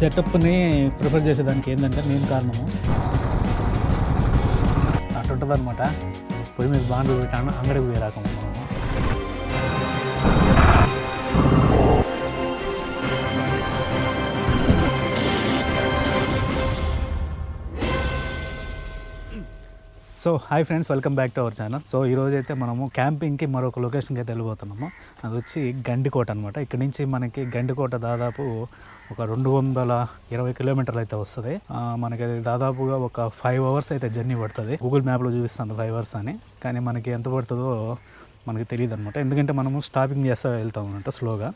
సెటప్ని prefer చేసేదానికి ఏంటంటే main కారణము. అటు ఉంటుంది అనమాట పొయ్యి మీద బాండ్లు పెట్టాను అంగడికి పోయి రాకము so hi friends welcome back to our channel so ఈరోజు అయితే మనము క్యాంపింగ్కి మరొక లొకేషన్కి అయితే వెళ్ళిపోతున్నాము అది వచ్చి గండికోట అనమాట ఇక్కడ నుంచి మనకి గండికోట దాదాపు ఒక రెండు వందల ఇరవై కిలోమీటర్లు అయితే వస్తుంది. మనకి దాదాపుగా ఒక ఫైవ్ అవర్స్ అయితే జర్నీ పడుతుంది. గూగుల్ మ్యాప్లో చూపిస్తుంది ఫైవ్ అవర్స్ అని. కానీ మనకి ఎంత పడుతుందో మనకి తెలియదు అనమాట ఎందుకంటే మనము స్టాపింగ్ చేస్తా వెళ్తాం అనమాట స్లోగా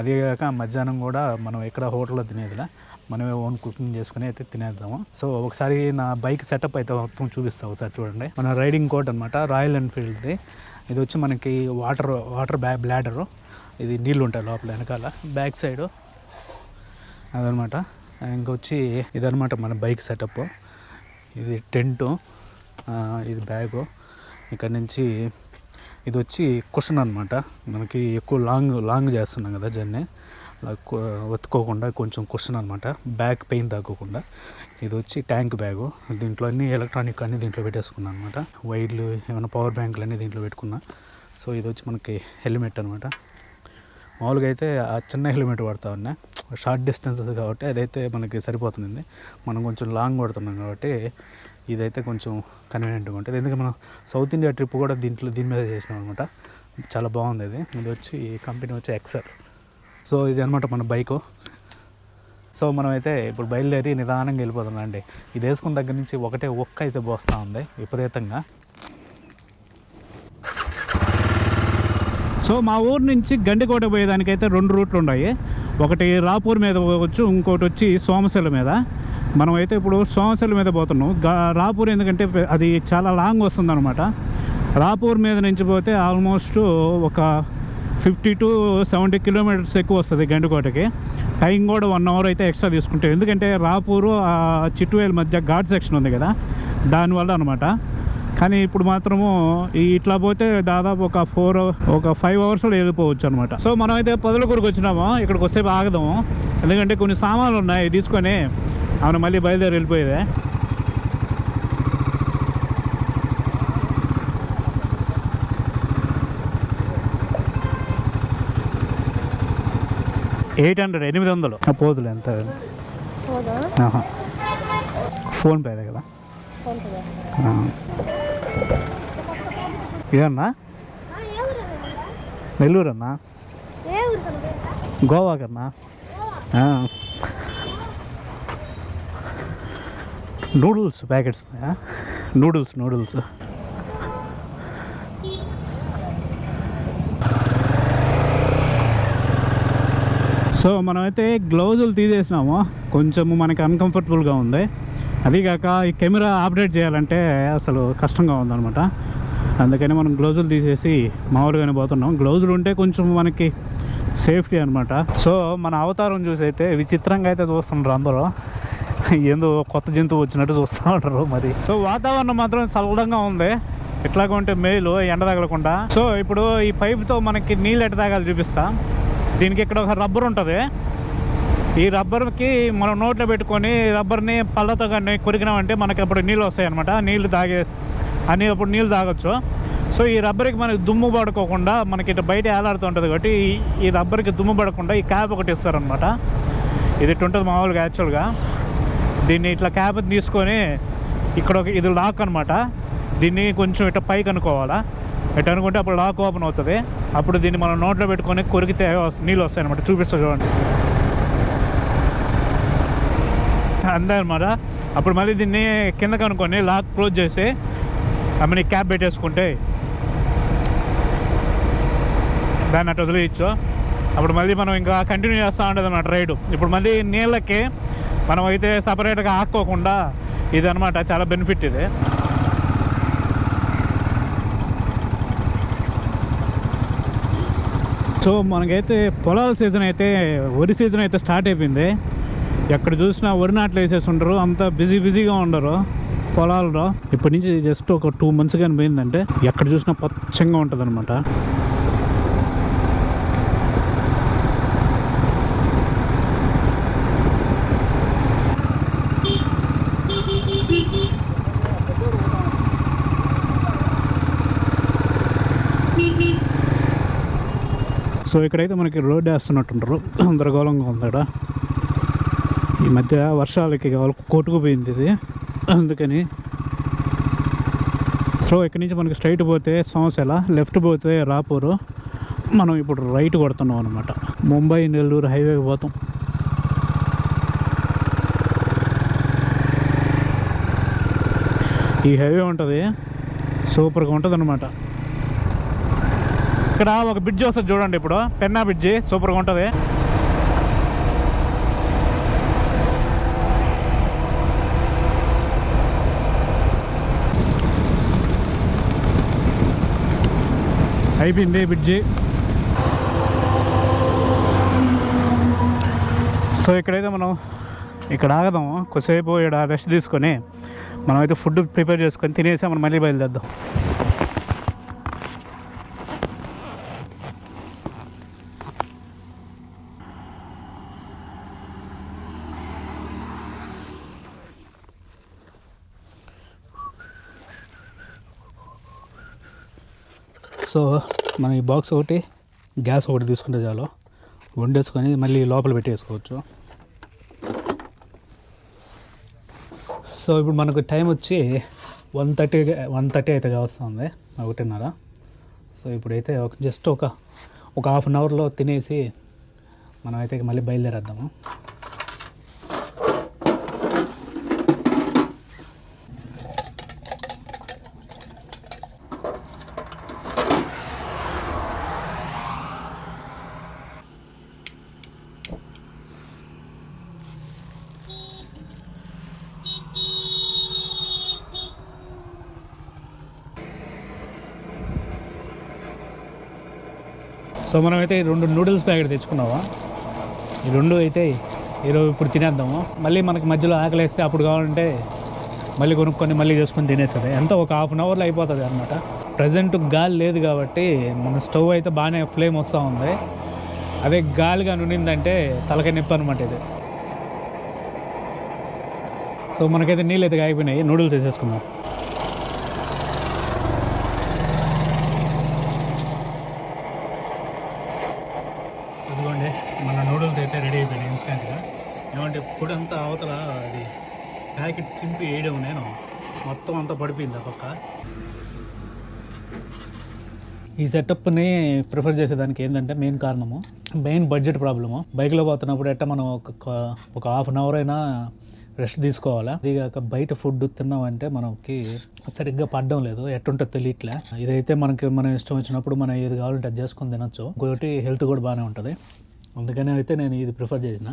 అదే కాక మధ్యాహ్నం కూడా మనం ఎక్కడ హోటల్లో తినేదిలా మనమే ఓన్ కుకింగ్ చేసుకుని అయితే తినేద్దాము. సో ఒకసారి నా బైక్ సెటప్ అయితే మొత్తం చూపిస్తాం ఒకసారి చూడండి. మన రైడింగ్ కోట్ అనమాట రాయల్ ఎన్ఫీల్డ్ది ఇది వచ్చి మనకి వాటర్ వాటర్ బ్యా బ్లాడరు ఇది నీళ్ళు ఉంటాయి లోపల వెనకాల. బ్యాక్ సైడ్ అదనమాట ఇంకొచ్చి ఇదనమాట మన బైక్ సెటప్ ఇది టెంటు. ఇది బ్యాగు. ఇక్కడ నుంచి ఇది వచ్చి కుషన్ అనమాట మనకి ఎక్కువ లాంగ్ లాంగ్ చేస్తున్నాం కదా జర్నీ. అలా ఒత్తుకోకుండా కొంచెం కుషన్ అనమాట బ్యాక్ పెయిన్ రాకోకుండా ఇది వచ్చి ట్యాంక్ బ్యాగు. దీంట్లో అన్ని ఎలక్ట్రానిక్ అన్ని దీంట్లో పెట్టేసుకున్నాను అనమాట వైర్లు ఏమైనా పవర్ బ్యాంకులు అన్నీ దీంట్లో పెట్టుకున్నా. సో ఇది వచ్చి మనకి హెల్మెట్ అనమాట మామూలుగా అయితే ఆ చిన్న హెల్మెట్ వాడుతా ఉన్నా. షార్ట్ డిస్టెన్సెస్ కాబట్టి అదైతే మనకి సరిపోతుంది మనం కొంచెం లాంగ్ కొడుతున్నాం కాబట్టి ఇదైతే కొంచెం కన్వీనియంట్గా ఉంటుంది. ఎందుకంటే మనం సౌత్ ఇండియా ట్రిప్ కూడా దీంట్లో దీని మీద చేసినాం అనమాట. చాలా బాగుంది అది ఇది వచ్చి కంపెనీ వచ్చి ఎక్సర్ సో ఇది అనమాట మన బైకు సో మనం అయితే ఇప్పుడు బయలుదేరి నిదానంగా వెళ్ళిపోతున్నాం అండి ఇది వేసుకున్న దగ్గర నుంచి ఒకటే ఒక్క అయితే పోస్తూ ఉంది విపరీతంగా. సో మా ఊరు నుంచి గండికోట పోయేదానికైతే రెండు రూట్లు ఉన్నాయి. ఒకటి రాపూర్ మీద పోవచ్చు ఇంకోటి వచ్చి సోమశిల మీద. మనం అయితే ఇప్పుడు సోమశిల మీద పోతున్నాం. రాపూర్ ఎందుకంటే అది చాలా లాంగ్ వస్తుందన్నమాట. రాపూర్ మీద నుంచి పోతే ఆల్మోస్ట్ ఒక ఫిఫ్టీ టు సెవెంటీ కిలోమీటర్స్ ఎక్కువ వస్తుంది గండికోటకి. టైం కూడా వన్ అవర్ అయితే ఎక్స్ట్రా తీసుకుంటాం ఎందుకంటే రాపూరు ఆ చిట్టువేలు మధ్య ఘాట్ సెక్షన్ ఉంది కదా దానివల్ల అనమాట కానీ ఇప్పుడు మాత్రము ఇట్లా పోతే దాదాపు ఒక ఫోర్ ఒక ఫైవ్ అవర్స్లో వెళ్ళిపోవచ్చు అనమాట సో మనం అయితే పొదలకూరుకు వచ్చినాము ఇక్కడికి వస్తే ఆగదాము. ఎందుకంటే కొన్ని సామాన్లు ఉన్నాయి తీసుకొని అవును మళ్ళీ బయలుదేరి వెళ్ళిపోయేదే. ఎయిట్ హండ్రెడ్ ఎనిమిది వందలు. ఆ, పోదులే ఎంత. ఫోన్పే అదే కదా. నెల్లూరు అన్నా గోవా. కన్నా నూడిల్స్ ప్యాకెట్స్ ఉన్నాయా? Noodles noodles. సో మనమైతే గ్లౌజులు తీసేసినాము. కొంచెము మనకి అన్కంఫర్టబుల్గా ఉంది. అదీగాక ఈ కెమెరా ఆపరేట్ చేయాలంటే అసలు కష్టంగా ఉందన్నమాట. అందుకని మనం గ్లౌజులు తీసేసి మామూలుగానే పోతున్నాం. గ్లౌజులు ఉంటే కొంచెం మనకి సేఫ్టీ అనమాట సో మన అవతారం చూసి అయితే విచిత్రంగా అయితే చూస్తున్నారు అందరూ. ఏందో కొత్త జంతువు వచ్చినట్టు చూస్తూ ఉంటారు మరి. సో వాతావరణం మాత్రం చల్లడంగా ఉంది. ఎట్లాగా ఉంటే మేలు ఎండ తగలకుండా. సో ఇప్పుడు ఈ పైపుతో మనకి నీళ్ళు ఎట్ట తాగాలి చూపిస్తా. దీనికి ఇక్కడ ఒక రబ్బర్ ఉంటుంది. ఈ రబ్బర్కి మనం నోట్లో పెట్టుకొని రబ్బర్ని పళ్ళతో కానీ కొరికినామంటే మనకి అప్పుడు నీళ్ళు వస్తాయి అనమాట నీళ్ళు తాగే అని అప్పుడు నీళ్ళు తాగొచ్చు. సో ఈ రబ్బర్కి మనకి దుమ్ము పడుకోకుండా మనకి ఇటు బయట ఏలాడుతూ ఉంటుంది కాబట్టి ఈ- ఈ రబ్బర్కి దుమ్ము పడకుండా ఈ క్యాప్ ఒకటి ఇస్తారనమాట ఇది ఇటు ఉంటుంది మామూలుగా యాక్చువల్గా దీన్ని ఇట్లా క్యాబ్ తీసుకొని ఇక్కడ ఒక ఇది లాక్ అనమాట దీన్ని కొంచెం ఇట్లా పైకి అనుకోవాలా? ఇట్లా అనుకుంటే అప్పుడు లాక్ ఓపెన్ అవుతుంది. అప్పుడు దీన్ని మనం నోట్లో పెట్టుకొని కొరికితే నీళ్ళు వస్తాయి అనమాట చూపిస్తా చూడండి. అందే అనమాట అప్పుడు మళ్ళీ దీన్ని కింద కనుక్కొని లాక్ క్లోజ్ చేసి ఆమె క్యాప్ పెట్టేసుకుంటే దాన్ని అటు వదిలేయచ్చు. అప్పుడు మళ్ళీ మనం ఇంకా కంటిన్యూ చేస్తూ ఉండదు అన్నమాట రైడ్. ఇప్పుడు మళ్ళీ నీళ్ళకి మనం అయితే సపరేట్గా ఆక్కోకుండా ఇది అనమాట చాలా బెనిఫిట్ ఇది. సో మనకైతే పొలాల సీజన్ అయితే వరి సీజన్ అయితే స్టార్ట్ అయిపోయింది. ఎక్కడ చూసినా వరి నాట్లు వేసేసి ఉండరు అంతా బిజీ బిజీగా ఉండరు పొలాల్లో. ఇప్పటి నుంచి జస్ట్ ఒక టూ మంత్స్ కానీ పోయిందంటే ఎక్కడ చూసినా పచ్చంగా ఉంటుంది సో ఇక్కడైతే మనకి రోడ్ వేస్తున్నట్టుంటారు. గందరగోళంగా ఉంది ఇక్కడ. ఈ మధ్య వర్షాలకి కొట్టుకుపోయింది ఇది. అందుకని సో ఇక్కడ నుంచి మనకి స్ట్రైట్ పోతే సమస్యల లెఫ్ట్ పోతే రాపూరు. మనం ఇప్పుడు రైట్ కొడుతున్నాం అనమాట ముంబై నెల్లూరు హైవేకి పోతాం. ఈ హైవే ఉంటుంది. సూపర్గా ఉంటుంది అనమాట ఇక్కడ ఒక బ్రిడ్జ్ వస్తుంది చూడండి ఇప్పుడు. పెన్నా బ్రిడ్జి సూపర్గా ఉంటుంది. అయిపోయింది బ్రిడ్జి సో ఇక్కడైతే మనం ఇక్కడ ఆగదాం కొద్దిసేపు ఇక్కడ రెస్ట్ తీసుకొని మనం అయితే ఫుడ్ ప్రిపేర్ చేసుకొని తినేసి మనం మళ్ళీ బయలుదేద్దాం సో మనం ఈ బాక్స్ ఒకటి గ్యాస్ ఒకటి తీసుకుంటే చాలు. వండేసుకొని మళ్ళీ లోపల పెట్టేసుకోవచ్చు. సో ఇప్పుడు మనకు టైం వచ్చి వన్ థర్టీ వన్ థర్టీ అయితే కావస్తుంది ఒకటిన్నర. సో ఇప్పుడైతే ఒక జస్ట్ ఒక ఒక హాఫ్ అన్ అవర్లో తినేసి మనం అయితే మళ్ళీ బయలుదేరేద్దాము. సో మనం అయితే రెండు నూడిల్స్ ప్యాకెట్ తెచ్చుకున్నావా? ఈ రెండు అయితే ఈరోజు ఇప్పుడు తినేద్దాము. మళ్ళీ మనకి మధ్యలో ఆకలి వేస్తే అప్పుడు కావాలంటే మళ్ళీ కొనుక్కొని మళ్ళీ చేసుకొని తినేస్తుంది. ఎంత ఒక హాఫ్ అన్ అవర్లో అయిపోతుంది అనమాట ప్రజెంట్ గాలి లేదు కాబట్టి మన స్టవ్ అయితే బాగానే ఫ్లేమ్ వస్తూ ఉంది. అదే గాలిగా నుండిందంటే తలకాయ నొప్పి అనమాట ఇది. సో మనకైతే నీళ్ళు అయితే కాగిపోయినాయి. నూడిల్స్ వేసేసుకున్నాం ఇదిగోండి మన నూడిల్స్ అయితే రెడీ అయిపోయినాయి ఇన్స్టెంట్గా ఏమంటే ఫుడ్ అంతా అవతల అది ప్యాకెట్ చింపి వేయడం నేను మొత్తం అంతా పడిపోయింది ఆ పక్క. ఈ సెటప్ని ప్రిఫర్ చేసేదానికి ఏంటంటే మెయిన్ కారణము మెయిన్ బడ్జెట్ ప్రాబ్లము. బైక్లో పోతున్నప్పుడు ఎట్ట మనం ఒక ఒక హాఫ్ అన్ అవర్ అయినా రెస్ట్ తీసుకోవాలా? అదిగాక బయట ఫుడ్ తిన్నామంటే మనకి సరిగ్గా పడడం లేదు ఎట్టుంటో తెలియట్లే. ఇదైతే మనకి మనం ఇష్టం వచ్చినప్పుడు మనం ఏది కావాలంటే అది చేసుకొని తినొచ్చు. ఇంకొకటి హెల్త్ కూడా బాగానే ఉంటుంది. అందుకని అయితే నేను ఇది ప్రిఫర్ చేసిన.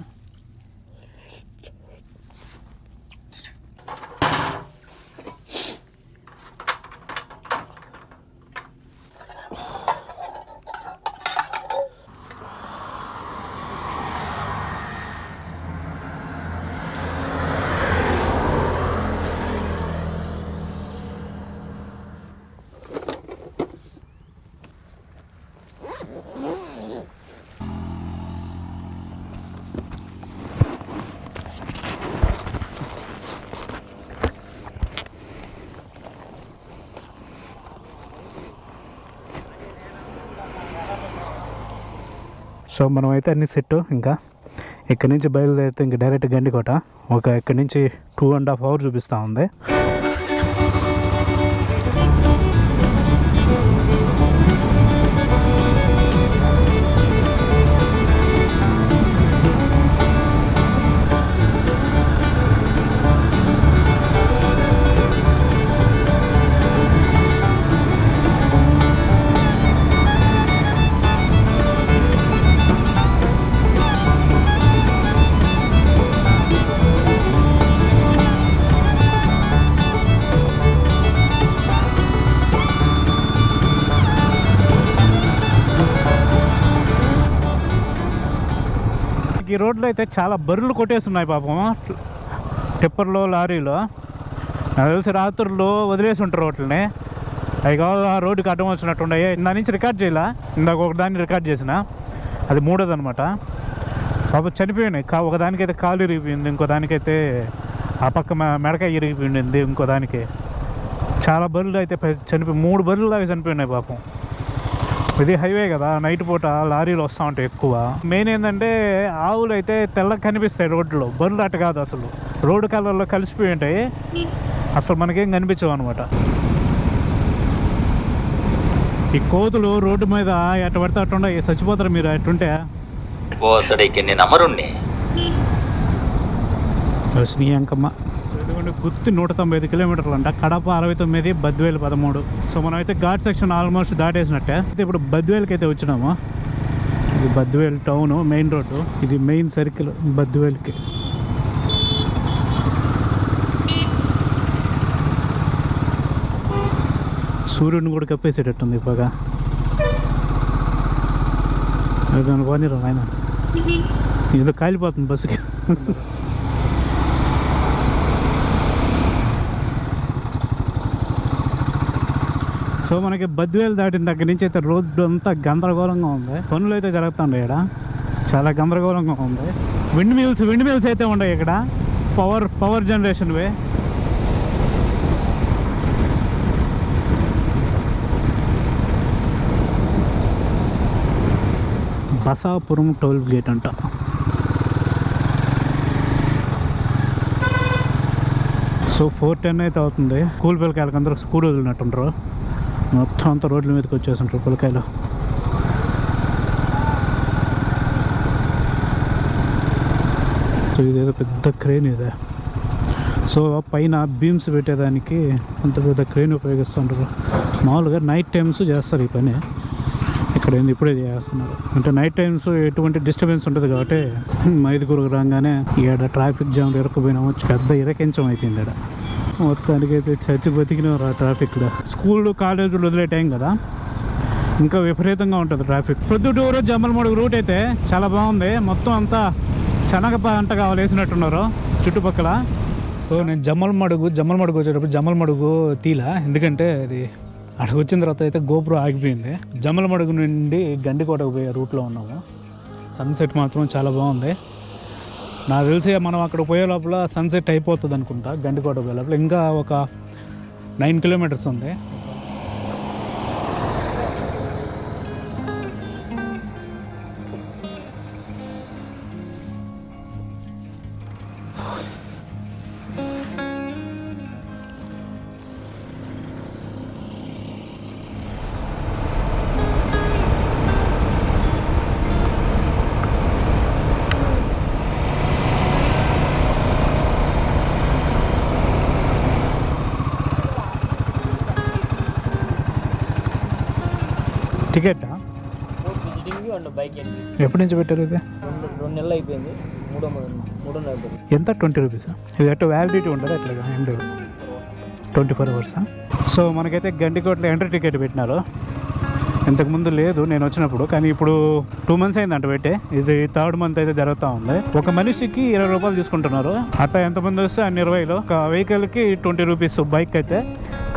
సో మనం అయితే అన్ని సెట్ ఇంకా ఇక్కడ నుంచి బయలుదేరితే ఇంకా డైరెక్ట్ గండికోట. ఒక ఇక్కడ నుంచి టూ అండ్ హాఫ్ అవర్ చూపిస్తూ ఉంది. రోడ్లో అయితే చాలా బర్రెలు కొట్టేస్తున్నాయి పాపం. టిప్పర్లో లారీలో. నాకు తెలిసి రాత్రుల్లో వదిలేసి ఉంటారు వాటిని అవి కావాలి ఆ రోడ్డుకి అడ్డం వచ్చినట్టున్నాయి నా నుంచి రికార్డ్ చేయాల? ఇందాక ఒకదాన్ని రికార్డ్ చేసిన. అది మూడోది అనమాట పాప చనిపోయినాయి. కా ఒకదానికైతే కాలు ఇరిగిపోయింది ఇంకో దానికైతే ఆ పక్క మెడకాయ ఇరిగిపోయింది ఇంకో దానికి. చాలా బర్రెలు అయితే చనిపోయి మూడు బర్రెలు దాకా చనిపోయినాయి పాపం. ఇది హైవే కదా నైట్ పూట లారీలు వస్తూ ఉంటాయి ఎక్కువ. మెయిన్ ఏంటంటే ఆవులు అయితే తెల్లగా కనిపిస్తాయి రోడ్లో బర్రెలు అట్ట కాదు అసలు. రోడ్డు కలర్లో కలిసిపోయి ఉంటాయి. అసలు మనకేం కనిపించవు అనమాట ఈ కోతులు రోడ్డు మీద ఎట్ట పడితే అట్టుండే చచ్చిపోతారు మీరు? అట్టుంటే ఓసడికి నేను అమరుణ్ణి అంకమ్మ ఎందుకంటే గుత్తి నూట తొంభై ఐదు కిలోమీటర్లు అంట. కడప అరవై తొమ్మిది బద్వేలు పదమూడు. సో మనం అయితే ఘాట్ సెక్షన్ ఆల్మోస్ట్ దాటేసినట్టే. అయితే ఇప్పుడు బద్వేల్కి అయితే వచ్చినాము. ఇది బద్వేల్ టౌన్ మెయిన్ రోడ్డు. ఇది మెయిన్ సర్కిల్ బద్వేల్కి. సూర్యుడిని కూడా కప్పేసేటట్టుంది బాగా దాని పోనీరా ఆయన ఏదో కాలిపోతుంది బస్సుకి. సో మనకి బద్వేలు దాటిన దగ్గర నుంచి అయితే రోడ్డు అంతా గందరగోళంగా ఉంది. పనులు అయితే జరుగుతుంటాయి ఇక్కడ. చాలా గందరగోళంగా ఉంది. విండ్ మిల్స్ విండ్ మిల్స్ అయితే ఉన్నాయి ఇక్కడ. పవర్ పవర్ జనరేషన్వే బసాపురం టోల్ గేట్ అంట. సో ఫోర్ టెన్ అయితే అవుతుంది. స్కూల్ పిల్లకాయలకు అందరూ స్కూల్ వదిలినట్టుంటారు మొత్తం అంతా రోడ్ల మీదకి వచ్చేస్తుంటారు పులకాయలు సో ఇదేదో పెద్ద క్రేన్ ఇదే. సో పైన బీమ్స్ పెట్టేదానికి అంత పెద్ద క్రేన్ ఉపయోగిస్తుంటారు. మామూలుగా నైట్ టైమ్స్ చేస్తారు ఈ పని. ఇక్కడ ఏంది ఇప్పుడే చేస్తున్నారు. అంటే నైట్ టైమ్స్ ఎటువంటి డిస్టర్బెన్స్ ఉంటుంది కాబట్టి మైదుగురు రాగానే ఇక్కడ ట్రాఫిక్ జామ్ ఇరకపోయినాము పెద్ద ఇరకించం అయిపోయింది ఇక్కడ మొత్తానికి అయితే చచ్చి బతికినారు ట్రాఫిక్ కూడా స్కూల్ కాలేజీలు వదిలే టైం కదా. ఇంకా విపరీతంగా ఉంటుంది ట్రాఫిక్ ప్రొద్దుటూరు జమ్మలమడుగు రూట్ అయితే చాలా బాగుంది. మొత్తం అంతా చెనగ పంట వేసినట్టున్నారు చుట్టుపక్కల. సో నేను జమ్మలమడుగు జమ్మలమడుగు వచ్చేటప్పుడు జమ్మలమడుగు తీలా. ఎందుకంటే అది అక్కడికి వచ్చిన తర్వాత అయితే గోపురం ఆగిపోయింది. జమ్మలమడుగు నుండి గండికోటకు పోయే రూట్లో ఉన్నాము. సన్సెట్ మాత్రం చాలా బాగుంది. నాకు తెలిసి మనం అక్కడ పోయే లోపల సన్సెట్ అయిపోతుంది అనుకుంటా గండికోట పోయే లోపల. ఇంకా ఒక నైన్ కిలోమీటర్స్ ఉంది. టికెట్? అండ్ బైక్ ఎప్పటి నుంచి పెట్టారు ఇది? రెండు నెలలు అయిపోయింది మూడో మూడో ఎంత? Twenty rupees? ఇది అటు వ్యాలిడిటీ ఉండదు అట్లాగా ఏం లేదు ట్వంటీ ఫోర్ అవర్సా? సో మనకైతే గండికోట్లో ఎంట్రీ టికెట్ పెట్టినారు. ఇంతకుముందు లేదు నేను వచ్చినప్పుడు. కానీ ఇప్పుడు టూ మంత్స్ అయిందంట పెట్టే ఇది థర్డ్ మంత్ అయితే జరుగుతూ ఉంది. ఒక మనిషికి ఇరవై రూపాయలు తీసుకుంటున్నారు. అట్లా ఎంతమంది వస్తే అన్ని ఇరవైలో. ఒక వెహికల్కి ట్వంటీ రూపీస్ బైక్ అయితే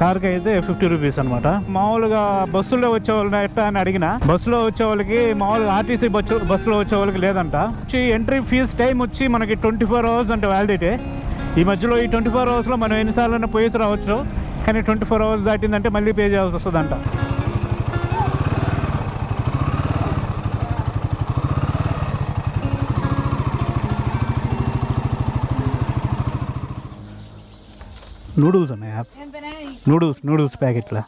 కార్కి అయితే ఫిఫ్టీ రూపీస్ అనమాట మామూలుగా బస్సులో వచ్చే వాళ్ళని ఎట్లా అని అడిగిన బస్సులో వచ్చే వాళ్ళకి మామూలుగా ఆర్టీసీ బస్సు బస్సులో వచ్చే వాళ్ళకి లేదంట. వచ్చి ఎంట్రీ ఫీజ్ టైం వచ్చి మనకి ట్వంటీ ఫోర్ అవర్స్ అంటే వ్యాలిడిటీ ఈ మధ్యలో ఈ ట్వంటీ ఫోర్ అవర్స్లో మనం ఎన్నిసార్లు పోయేసి రావచ్చు. కానీ ట్వంటీ ఫోర్ అవర్స్ దాటిందంటే మళ్ళీ పే చేయాల్సి వస్తుందంట. నూడిల్స్ ఉన్నాయా నూడిల్స్ నూడిల్స్ ప్యాకెట్ల?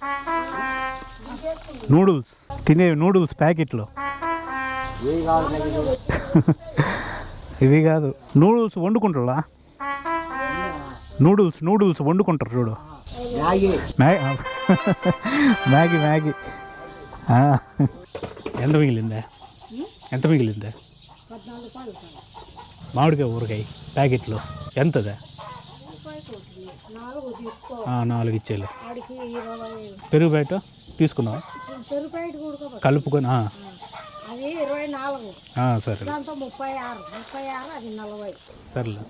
నూడిల్స్ తినే నూడిల్స్ ప్యాకెట్లు. ఇవి కాదు. నూడిల్స్ వండుకుంటారా నూడిల్స్ నూడిల్స్ వండుకుంటారు చూడు. Maggi Maggi. మ్యాగీ ఎంత మిగిలిందా? ఎంత మిగిలిందా? మామిడికాయ ఊరకాయ ప్యాకెట్లు. ఎంతదా? నాలుగు ఇచ్చేయాలి పెరుగు బయట తీసుకున్నావా? కలుపుకొని ఆ, అది ఇరవై నాలుగు. ఆ, సరే. దాంతో ముప్పై ఆరు. ముప్పై ఆరు అది నలభై. సర్లే.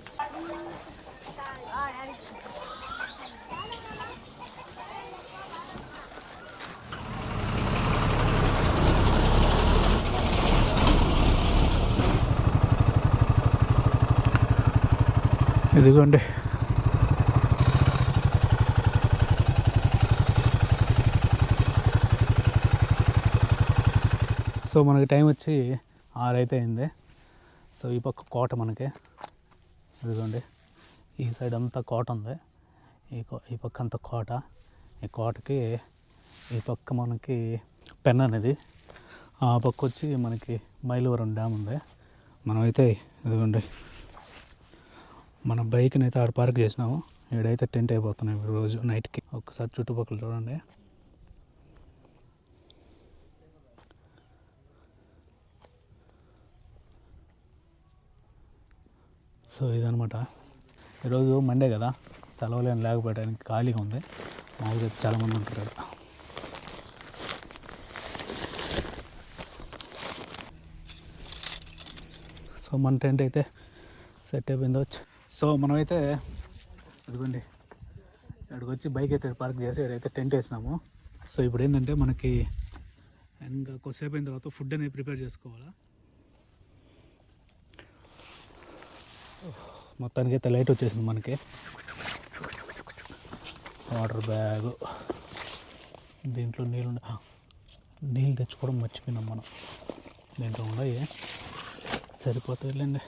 ఇదిగోండి. సో మనకి టైం వచ్చి ఆరైతే అయింది సో ఈ పక్క కోట మనకి. ఇదిగోండి. ఈ సైడ్ అంతా కోట ఉంది. ఈ కో- ఈ పక్క అంతా కోట. ఈ కోటకి ఈ పక్క మనకి పెన్ అనేది. ఆ పక్క వచ్చి మనకి మైలవరం డ్యామ్ ఉంది. మనమైతే ఇదిగోండి. మన బైక్ని అయితే ఆడ పార్క్ చేసినాము. ఈడైతే టెంట్ అయిపోతున్నాయి రోజు నైట్కి. ఒక్కసారి చుట్టుపక్కల చూడండి. సో ఇదనమాట ఈరోజు మండే కదా. సెలవులు ఏం లేకపోవడానికి ఖాళీగా ఉంది. మామూలుగా చాలామంది ఉంటారు సో మన టెంట్ అయితే సెట్ అయిపోయింది. సో మనమైతే ఇదిగోండి. ఇక్కడికి వచ్చి బైక్ అయితే పార్క్ చేసి ఇక్కడైతే టెంట్ వేసినాము. సో ఇప్పుడు ఏంటంటే మనకి ఇంకా కొద్దిసేపు అయిన తర్వాత ఫుడ్ అనేది ప్రిపేర్ చేసుకోవాలా? మొత్తానికి అయితే లైట్ వచ్చేసింది మనకి. వాటర్ బ్యాగ్ దీంట్లో నీళ్ళు నీళ్ళు తెచ్చుకోవడం మర్చిపోయినాం మనం. దీంట్లో ఉన్నాయి సరిపోతాయిలేండి.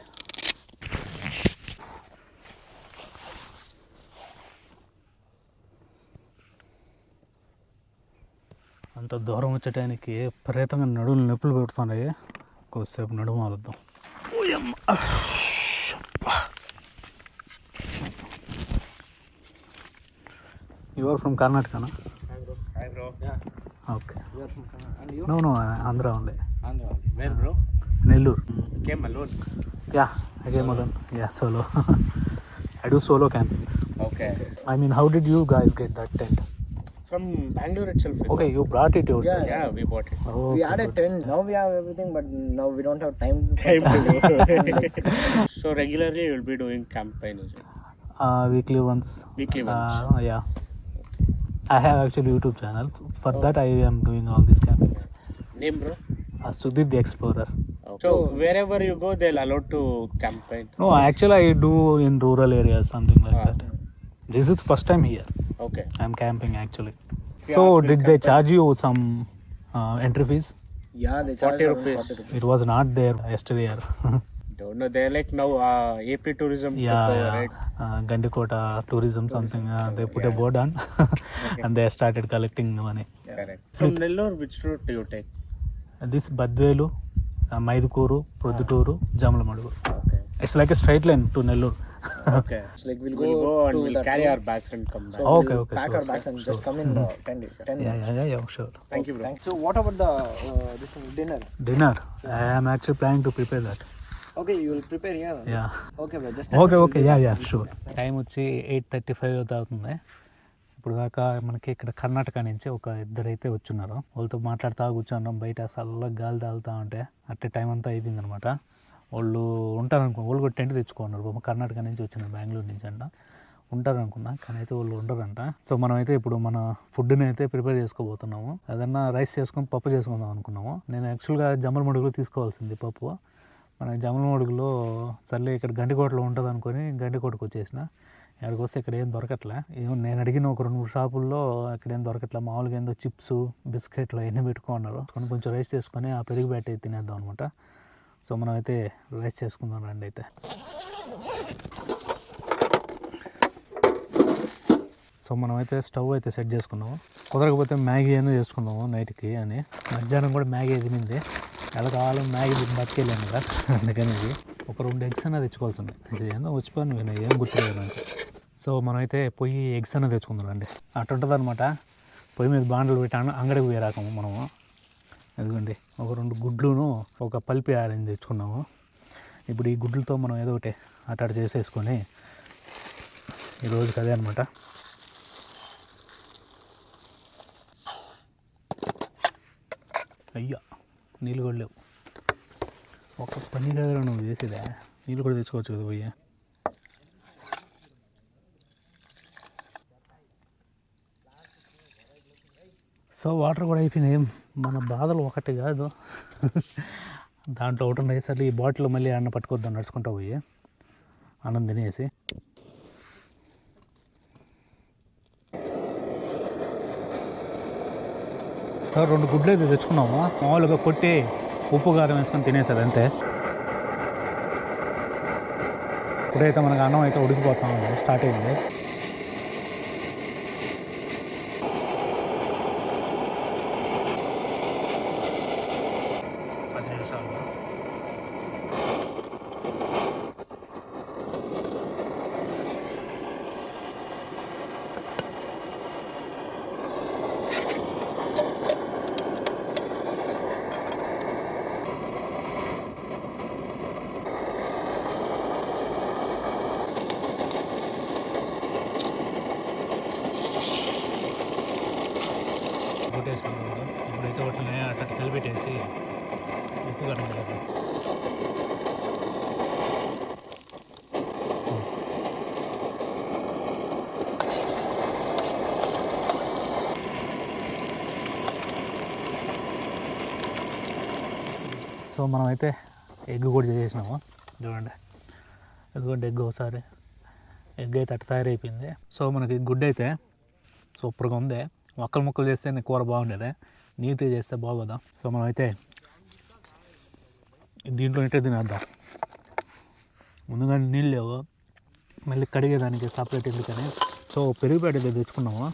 అంత దూరం వచ్చేటానికి విపరీతంగా నడువులు నొప్పులు పెడుతున్నాయి కొద్దిసేపు నడుము You are from Karnataka, no? Hi, bro. Yeah. Okay. You are from Karnataka. And you? No, no, Andhra only. Andhra. Where, bro? Nellore. You came alone? Yeah, I came alone. Yeah, solo. I do solo campings. Okay. I mean, how did you guys get that tent? From Bangalore itself. Okay, you brought it yourself. Yeah, yeah we bought it. Oh, we okay, had a tent. Now we have everything, but now we don't have time. Time to So regularly, you'll be doing campaigns. Uh, weekly once. Weekly uh, once. Uh, yeah. I have actually YouTube channel. For that, I am doing all these campaigns. Name, bro? Uh, Sudhir the Explorer. Okay. So wherever you go, they'll allow to campaign. No, actually, I do in rural areas, something like Ah. that. This is the first time here. Okay. I'm camping actually. so did they charge you some uh, entry fees? Yeah, they charged. 40 rupees. It was not there yesterday. Know. They're like now uh, AP tourism. Yeah took over, right? Gandikota tourism something they put a board on and they started collecting money Correct. From Nellore, which route do you take? This Badvel Mydukur Proddatur Jammalamadugu Okay. It's like a straight line to Nellore Okay. It's like we'll, We'll go and to we'll that carry our bags and come back. So Okay, we'll okay, Pack sure, our bags and sure, just come in uh, 10 days. 10 yeah minutes. Yeah yeah sure Thank you, bro. Thanks. So what about the uh, this one, dinner? Dinner I'm actually planning to prepare that yeah okay okay yeah yeah sure time వచ్చి eight thirty five అవుతుంది. ఇప్పుడు దాకా మనకి ఇక్కడ కర్ణాటక నుంచి ఒక ఇద్దరు అయితే వచ్చున్నారు. వాళ్ళతో మాట్లాడుతూ కూర్చున్నాం. బయట చల్లగా గాలి తాగుతూ ఉంటే అట్టే టైం అంతా అయిపోయింది అనమాట వాళ్ళు ఉంటారు అనుకో వాళ్ళు కూడా టెంట్ తెచ్చుకున్నారు. పాపం కర్ణాటక నుంచి వచ్చిన బెంగళూరు నుంచి అంట. ఉంటారు అనుకున్నా కానీ అయితే వాళ్ళు ఉండరంట. సో మనం అయితే ఇప్పుడు మన ఫుడ్ని అయితే ప్రిపేర్ చేసుకోబోతున్నాము. ఏదన్నా రైస్ చేసుకొని పప్పు చేసుకుందాం అనుకున్నాము. నేను యాక్చువల్గా జమ్మల మడుగులో తీసుకోవాల్సింది పప్పు. మన జమలమడుగులో సర్లే ఇక్కడ గండికోటలో ఉంటుంది అనుకొని గండికోటకు వచ్చేసిన. ఇక్కడికి వస్తే ఇక్కడ ఏం దొరకట్లే. ఏమో నేను అడిగిన ఒక రెండు మూడు షాపుల్లో ఇక్కడ ఏం దొరకట్లే. మామూలుగా ఏందో చిప్స్ బిస్కెట్లు అవన్నీ పెట్టుకున్నారు. కొన్ని కొంచెం రైస్ చేసుకొని ఆ పెరుగు పెట్టి తినేద్దాం అనమాట సో మనం అయితే రైస్ చేసుకుందాం రండి అయితే. సో మనం అయితే స్టవ్ అయితే సెట్ చేసుకున్నాము. కుదరకపోతే మ్యాగీ అనేది చేసుకుందాము నైట్కి అని. మధ్యాహ్నం కూడా మ్యాగీ తినింది. ఎలా కావాలో మ్యాగీ తిని బతికెళ్ళాను కదా. అందుకని ఇది ఒక రెండు ఎగ్స్ అనేది తెచ్చుకోవాల్సి ఇది ఏందో వచ్చిపోయాను నేను ఏం గుర్తులేదు నాకు. సో మనమైతే పొయ్యి ఎగ్స్ అనేది తెచ్చుకుందాం అండి అటు ఉంటుంది అనమాట పొయ్యి మీద బాండలు పెట్టి అంగడికి పోయే రాకము మనము. ఎందుకండి ఒక రెండు గుడ్లును ఒక పల్పి ఆరెంజ్ తెచ్చుకున్నాము. ఇప్పుడు ఈ గుడ్లతో మనం ఏదో ఒకటి అటాడు చేసేసుకొని ఈరోజు రోజుకి అదే అనమాట అయ్యా! నీళ్ళు కూడా లేవు. ఒక పని కదరా నువ్వు చేసేదా. నీళ్ళు కూడా తెచ్చుకోవచ్చు కదా పోయి. సో వాటర్ కూడా అయిపోయినాయి. మన బాధలు ఒకటి కాదు. దాంట్లో ఒకటి ఉన్నాయి. సరే ఈ బాటిల్ మళ్ళీ అన్న పట్టుకొద్దాం నడుచుకుంటా పోయి. అన్నం తినేసి సార్ రెండు గుడ్లు అయితే తెచ్చుకున్నాము. మామూలుగా కొట్టి ఉప్పు కారం వేసుకొని తినేసేది అంతే. ఇప్పుడైతే మనకు అన్నం అయితే ఉడికిపోతా స్టార్ట్ అయింది పది నిమిషాలు కొట్టేసుకుంటాం ఇప్పుడైతే వాటిని అట్లా కలిపెట్టేసి ఉప్పు కట్టలేదు సో మనమైతే ఎగ్ కూడా చేసేసినాము. చూడండి. ఎందుకంటే ఎగ్ ఒకసారి. ఎగ్ అయితే అట్ట తయారైపోయింది. సో మనకి గుడ్ అయితే సూపర్గా ఉంది. మొక్కలు ముక్కలు చేస్తే నీ కూర బాగుండేది. నీట్గా చేస్తే బాగోదా? సో మనమైతే దీంట్లో ఇంటే తినేద్దాం. ముందుగా నీళ్ళు లేవు. మళ్ళీ కడిగేదానికి సపరేట్ ఎందుకని? సో పెరుగు ప్యాకెట్ అయితే తెచ్చుకున్నాము.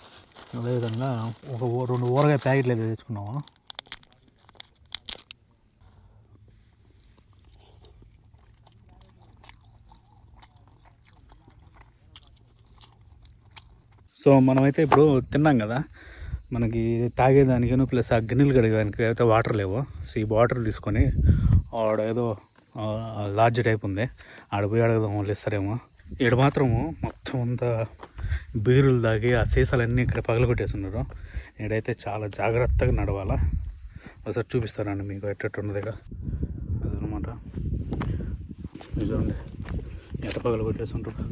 అదేవిధంగా ఒక రెండు ఊరగాయ ప్యాకెట్లు అయితే తెచ్చుకున్నాము. సో మనమైతే ఇప్పుడు తిన్నాం కదా మనకి తాగేదానికిను ప్లస్ ఆ గిన్నెలు కడిగేదానికి అయితే వాటర్ లేవు సో ఈ వాటర్ తీసుకొని ఆడ ఏదో లార్జ్ టైప్ ఉంది. ఆడ పోయి అడగదాం వాళ్ళు ఇస్తారేమో ఈడ మాత్రము మొత్తం అంతా బీరులు తాగి ఆ సీసాలన్నీ ఇక్కడ పగలగొట్టేస్తున్నారు. ఈడైతే చాలా జాగ్రత్తగా నడవాలా. ఒకసారి చూపిస్తానండి మీకు ఎట్టట్టు ఉన్నదిగా. అదనమాట. చూడండి ఎట్ట పగలగొట్టేస్తుంటారు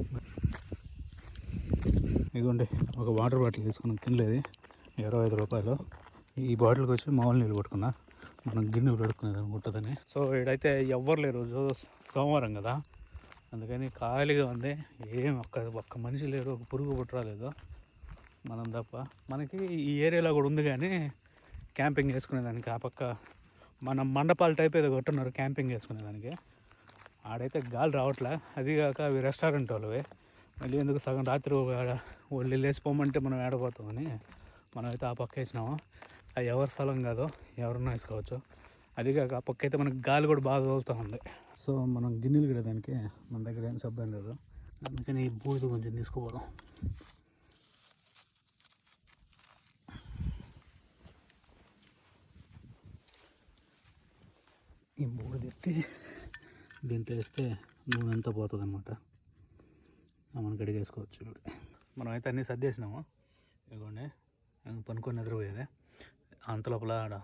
ఇదిగోండి ఒక వాటర్ బాటిల్ తీసుకున్నాం కిందలేది ఇరవై ఐదు రూపాయలు. ఈ బాటిల్కి వచ్చి మామూలు నీళ్ళు పట్టుకున్నా మనం గిన్నెలు కడుక్కునేది అనుకుంటుందని సో ఇడైతే ఎవ్వరు లేరు రోజు సోమవారం కదా. అందుకని ఖాళీగా ఉంది. ఏం ఒక్క ఒక్క మనిషి లేరు. ఒక పురుగు పుట్టరాలేదు మనం తప్ప. మనకి ఈ ఏరియాలో కూడా ఉంది కానీ క్యాంపింగ్ వేసుకునేదానికి ఆ పక్క మన మండపాల టైప్ ఏదో కొట్టున్నారు క్యాంపింగ్ వేసుకునేదానికి ఆడైతే గాలి రావట్లే. అది కాక అవి రెస్టారెంట్ వాళ్ళవి. మళ్ళీ ఎందుకు సగం రాత్రి ఆడ వాళ్ళు లేచిపోమంటే మనం ఏడపోతామని మనం మనమైతే ఆ పక్క వేసినాము. అది ఎవరి స్థలం కాదు ఎవరన్నా వేసుకోవచ్చు. అది కాక ఆ పక్క అయితే మనకి గాలి కూడా బాగా తగులుతూ ఉంది. సో మనం గిన్నెలు కడదానికి మన దగ్గర ఏం శబ్దం లేదు. అందుకని ఈ బూడిద కొంచెం తీసుకుపోదాం. ఈ బూడిద ఎత్తి దీంట్లో వేస్తే నూనె అంతా పోతుంది అనమాట మనం కడిగేసుకోవచ్చు ఇప్పుడు మనం అయితే అన్నీ సర్దేసినాము. ఇదిగోండి పనుకొని నిద్రపోయేది. అంతలోపల ఆడ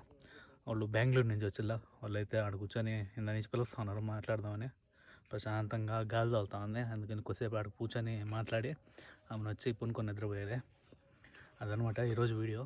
వాళ్ళు బెంగళూరు నుంచి వచ్చిల్లా. వాళ్ళు అయితే ఆడ కూర్చొని ఇంత నుంచి పిలుస్తూ ఉన్నారు మాట్లాడదామని. ప్రశాంతంగా గాలి తగులుతా ఉంది. అందుకని కొద్దిసేపు ఆడ కూర్చొని మాట్లాడి ఆమెను వచ్చి పనుకొని నిద్రపోయేది. అదనమాట ఈరోజు video.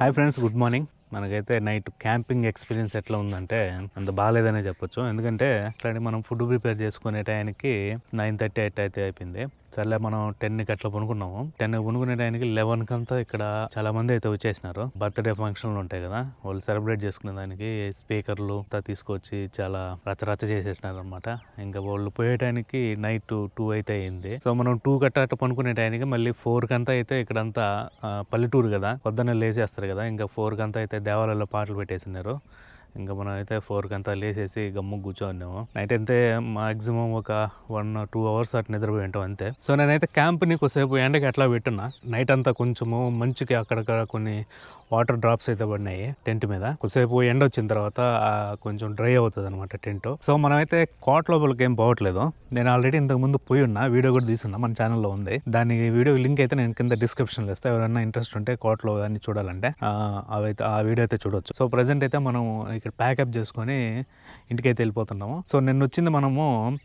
Hi friends good morning మనకైతే నైట్ క్యాంపింగ్ ఎక్స్పీరియన్స్ ఎట్లా ఉందంటే అంత బాగాలేదనే చెప్పొచ్చు. ఎందుకంటే అట్లాంటి మనం ఫుడ్ ప్రిపేర్ చేసుకునే టైంకి నైన్ థర్టీ ఎయిట్ అయితే అయిపోయింది. సర్లే మనం టెన్కి అట్లా పనుకున్నాము. టెన్ పనుకునే టైంకి లెవెన్కి అంతా ఇక్కడ చాలా మంది అయితే వచ్చేసినారు. బర్త్డే ఫంక్షన్లు ఉంటాయి కదా వాళ్ళు సెలబ్రేట్ చేసుకునే దానికి స్పీకర్లు అంతా తీసుకొచ్చి చాలా రచరచ చేసేసినారు అనమాట ఇంకా వాళ్ళు పోయే టైంకి నైట్ టూ అయితే అయింది. సో మనం టూ కట్ట అట్ట పనుకునే టైంకి మళ్ళీ ఫోర్ కంతా అయితే ఇక్కడంతా పల్లెటూరు కదా పొద్దున్నే లేసేస్తారు కదా ఇంకా ఫోర్ కంతా అయితే దేవాలయంలో పాటలు పెట్టేసినారు. ఇంకా మనం అయితే ఫోర్కి అంతా లేసేసి గమ్ము కూర్చోన్నాము నైట్ అయితే మాక్సిమం ఒక వన్ టూ అవర్స్ అటు నిద్రపోయి ఉంటాం అంతే. సో నేనైతే క్యాంప్ని కొద్దిసేపు ఎండకి అట్లా పెట్టున్నా నైట్ అంతా కొంచెము మంచుకి అక్కడక్కడ కొన్ని వాటర్ డ్రాప్స్ అయితే పడినాయి టెంట్ మీద. కొద్దిసేపు ఎండ వచ్చిన తర్వాత కొంచెం డ్రై అవుతుంది అనమాట టెంట్. సో మనమైతే కోట లోపలికి ఏం పోవట్లేదు. నేను ఆల్రెడీ ఇంతకు ముందు పోయి ఉన్నా వీడియో కూడా తీసున్నా మన ఛానల్లో ఉంది. దాని వీడియో లింక్ అయితే నేను కింద డిస్క్రిప్షన్లో ఇస్తాను ఎవరైనా ఇంట్రెస్ట్ ఉంటే కోటలో కానీ చూడాలంటే అవైతే ఆ వీడియో అయితే చూడొచ్చు. సో ప్రజెంట్ అయితే మనం ఇక్కడ ప్యాకప్ చేసుకొని ఇంటికైతే వెళ్ళిపోతున్నాము. సో నిన్న వచ్చింది మనము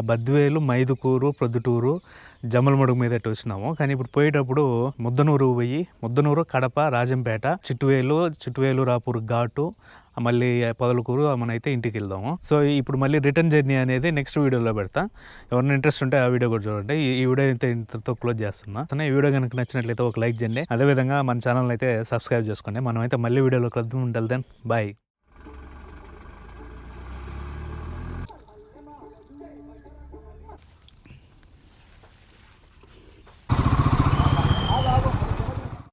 బద్వేలు మైదుకూరు ప్రొద్దుటూరు జమలమడుగు మీద వచ్చినాము. కానీ ఇప్పుడు పోయేటప్పుడు ముద్దనూరు పోయి ముద్దనూరు కడప రాజంపేట చిట్టువేలు చిట్టువేలు రాపూర్ ఘాటు మళ్ళీ పొదలకూరు మన అయితే ఇంటికి వెళ్దాము. సో ఇప్పుడు మళ్ళీ రిటర్న్ జర్నీ అనేది నెక్స్ట్ వీడియోలో పెడతా. ఎవరైనా ఇంట్రెస్ట్ ఉంటే ఆ వీడియో కూడా చూడండి. ఈ- వీడియో అయితే ఇంతతో క్లోజ్ చేస్తున్నా. సో ఈ వీడియో కనుక నచ్చినట్లయితే ఒక లైక్ చేయండి. అదేవిధంగా మన ఛానల్ అయితే సబ్స్క్రైబ్ చేసుకోండి. మనం అయితే మళ్ళీ వీడియోలో కలుద్దాం ఉండాలి దెన్ బాయ్